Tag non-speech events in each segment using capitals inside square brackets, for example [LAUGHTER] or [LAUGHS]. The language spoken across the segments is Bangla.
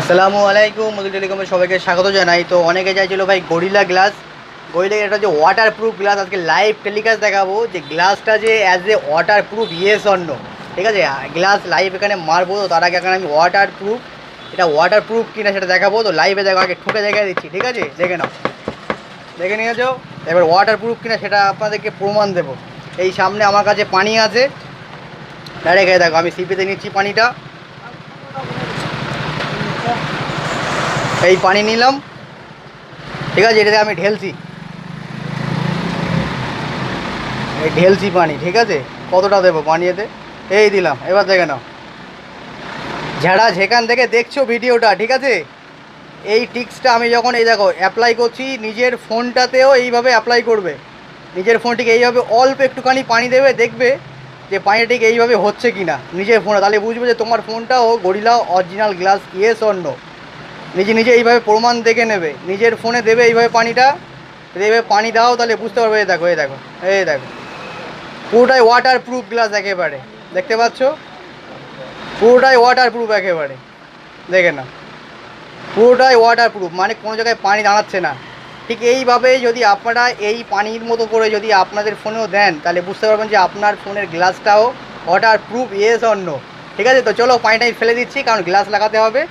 আসসালামু আলাইকুম মধু টেলিকমের সবাইকে স্বাগত জানাই। তো অনেকে চাইছিল ভাই গরিলা গ্লাস। গরিলা এটা যে ওয়াটার প্রুফ গ্লাস আজকে লাইভ টেলিকাস্ট দেখাবো যে গ্লাসটা যে as a water proof yes অন্য ঠিক আছে? গ্লাস লাইভ এখানে মারবো, তো তার আগে এখানে আমি ওয়াটার প্রুফ এটা ওয়াটার প্রুফ কিনা সেটা দেখাবো। তো লাইভে দেখো, আগে ঠুকে জায়গায় দিচ্ছি, ঠিক আছে? দেখে নাও। দেখে নিয়েছো? এবার ওয়াটার প্রুফ কিনা সেটা আপনাদেরকে প্রমাণ দেবো। এই সামনে আমার কাছে পানি আছে। ডাইরেক্ট দেখো, আমি সিপিতে নিচ্ছি পানিটা। এই পানি নিলাম। ঠিক আছে, এটাতে আমি ঢেলছি। এই ঢেলছি পানি, ঠিক আছে? কতটা দেবো পানি এতে? এই দিলাম, এবার দেখে নাও। ঝাড়া যেখান থেকে দেখছ ভিডিওটা, ঠিক আছে? এই টিক্সটা আমি যখন এই দেখো অ্যাপ্লাই করছি, নিজের ফোনটাতেও এইভাবে অ্যাপ্লাই করবে। নিজের ফোনটিকে এইভাবে অল্প একটুখানি পানি দেবে, দেখবে যে পানিটা ঠিক এইভাবে হচ্ছে কি না নিজের ফোনে, তাহলে বুঝবে যে তোমার ফোনটাও গরিলা অরিজিনাল গ্লাস ইয়েস অন্য নিজে নিজে এইভাবে প্রমাণ দেখে নেবে। নিজের ফোনে দেবে এইভাবে পানিটা এইভাবে পানি দাও তাহলে বুঝতে পারবে, এই দেখো এই দেখো এই দেখো। পুরোটাই ওয়াটার প্রুফ গ্লাস একেবারে, দেখতে পাচ্ছ? পুরোটাই ওয়াটার প্রুফ একেবারে, দেখে না পুরোটাই ওয়াটার প্রুফ মানে কোনো জায়গায় পানি দাঁড়াচ্ছে না। ঠিক এইভাবে যদি আপনারা এই পানির মতো করে যদি আপনাদের ফোনেও দেন, তাহলে বুঝতে পারবেন যে আপনার ফোনের গ্লাসটাও ওয়াটার প্রুফ ইয়েস অন্য ঠিক আছে, তো চলো পানিটা আমি ফেলে দিচ্ছি, কারণ গ্লাস লাগাতে হবে।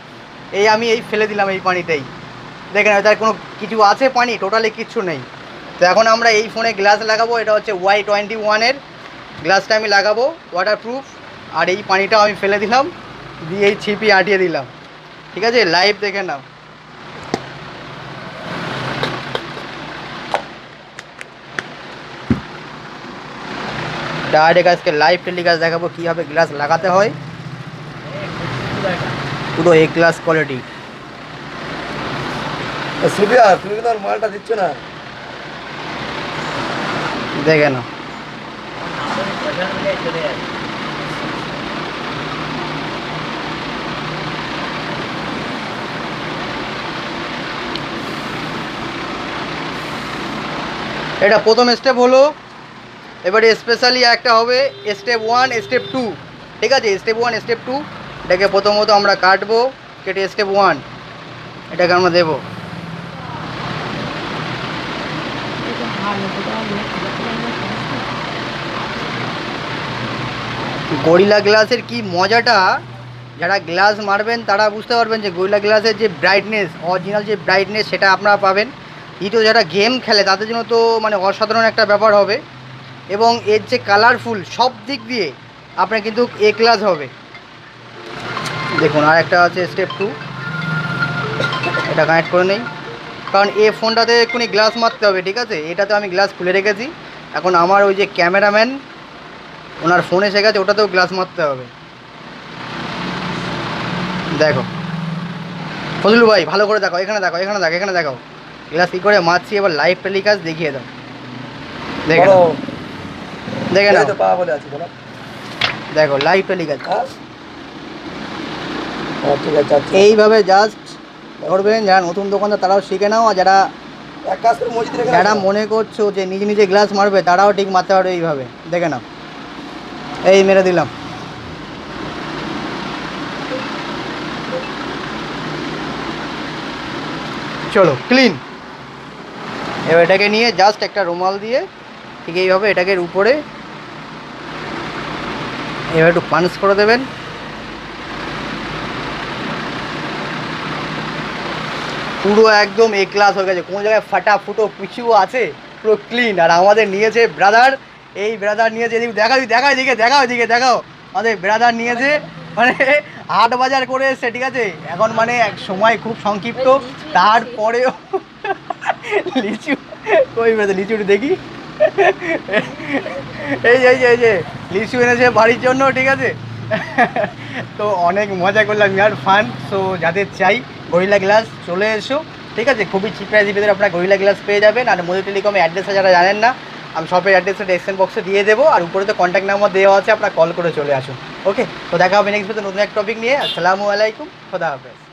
এই আমি এই ফেলে দিলাম এই পানিতেই। দেখেন তার কোনো কিছু আছে পানি? টোটালি কিচ্ছু নেই। তো এখন আমরা এই ফোনে গ্লাস লাগাবো, এটা হচ্ছে ওয়াই টোয়েন্টি ওয়ানের গ্লাসটা আমি লাগাবো ওয়াটার প্রুফ আর এই পানিটাও আমি ফেলে দিলাম, দিয়ে এই ছিপি আটিয়ে দিলাম। ঠিক আছে? লাইভ দেখে নাও। ডাইরেক্ট আজকে লাইভ টেলিকাস্ট দেখাবো কীভাবে গ্লাস লাগাতে হয়। পুরো এ ক্লাস কোয়ালিটি সুবিধা তুমি কিন্তু আর মালটা দিচ্ছ না। দেখে নাও। এটা প্রথম স্টেপ হলো। এবারে স্পেশালি একটা হবে স্টেপ ওয়ান স্টেপ টু ঠিক আছে স্টেপ ওয়ান স্টেপ টু এটাকে প্রথমত আমরা কাটবো, কেটে স্টেপ ওয়ান এটাকে আমরা দেবো। গরিলা গ্লাসের কি মজাটা? যারা গ্লাস মারবেন, তারা বুঝতে পারবেন যে গরিলা গ্লাসের যে ব্রাইটনেস অরিজিনাল যে ব্রাইটনেস সেটা আপনারা পাবেন। দ্বিতীয় যারা গেম খেলে, তাদের জন্য তো মানে অসাধারণ একটা ব্যাপার হবে। এবং এর যে কালারফুল সব দিক দিয়ে আপনার কিন্তু এ ক্লাস হবে। দেখুন আর একটা আছে স্টেপ টু এটা কানেক্ট করে নেই। কারণ এ ফোনটাতে এক্ষুনি গ্লাস মারতে হবে ঠিক আছে? এটাতে আমি গ্লাস খুলে রেখেছি। এখন আমার ওই যে ক্যামেরাম্যান ওনার ফোন এসে গেছে ওটাতেও গ্লাস মারতে হবে। দেখো। ফজলু ভাই ভালো করে দেখো এখানে দেখো এখানে দেখো এখানে দেখো গ্লাস কী করে মারছি এবার লাইভ টেলিকাস্ট দেখিয়ে দাও। দেখে দেখে নাও। দেখো লাইভ টেলিকাস্ট হ্যাঁ হ্যাঁ, ঠিক আছে আচ্ছা। এইভাবে জাস্ট করবেন যারা নতুন দোকানদার তারাও শিখে নাও আর যারা যারা মনে করছ যে নিজে নিজে গ্লাস মারবে তারাও ঠিক মারতে পারবে এইভাবে। দেখে নাও। এই মেরে দিলাম। চলো ক্লিন এবার এটাকে নিয়ে জাস্ট একটা রুমাল দিয়ে ঠিক এইভাবে এটাকে উপরে এবার একটু পাঞ্চ করে দেবেন। পুরো একদম এ ক্লাস হয়ে গেছে। কোনো জায়গায় ফাটা ফুটো কিছু আছে, পুরো ক্লিন আর আমাদের নিয়েছে ব্রাদার এই ব্রাদার নিয়েছে, এদিকে দেখাও দেখাও, এদিকে দেখাও এদিকে দেখাও। আমাদের ব্রাদার নিয়েছে মানে হাট বাজার করে এসছে, ঠিক আছে? এখন মানে এক সময় খুব সংক্ষিপ্ত। তারপরেও লিচু, কই বেড়াতে লিচু একটু দেখি? এই যে এই যে এই যে, লিচু এনেছে বাড়ির জন্য, ঠিক আছে? [LAUGHS] তো অনেক মজা করলাম ইয়ার ফান সো যাদের চাই গরিলা গ্লাস চলে এসো। ঠিক আছে, খুবই চিপ প্রাইসের ভিতরে আপনার গরিলা গ্লাস পেয়ে যাবেন, আর মোদি টেলিকমের অ্যাড্রেসটা যারা জানেন না, আমি শপের অ্যাড্রেসটা ডেসক্রিপশন বক্সে দিয়ে দেবো, আর উপরে তো কন্ট্যাক্ট নাম্বার দেওয়া আছে, আপনার কল করে চলে আসুন। ওকে তো দেখা হবে নেক্সট ভিতরে নতুন এক টপিক নিয়ে। আসসালামু আলাইকুম, খোদা হাফেজ।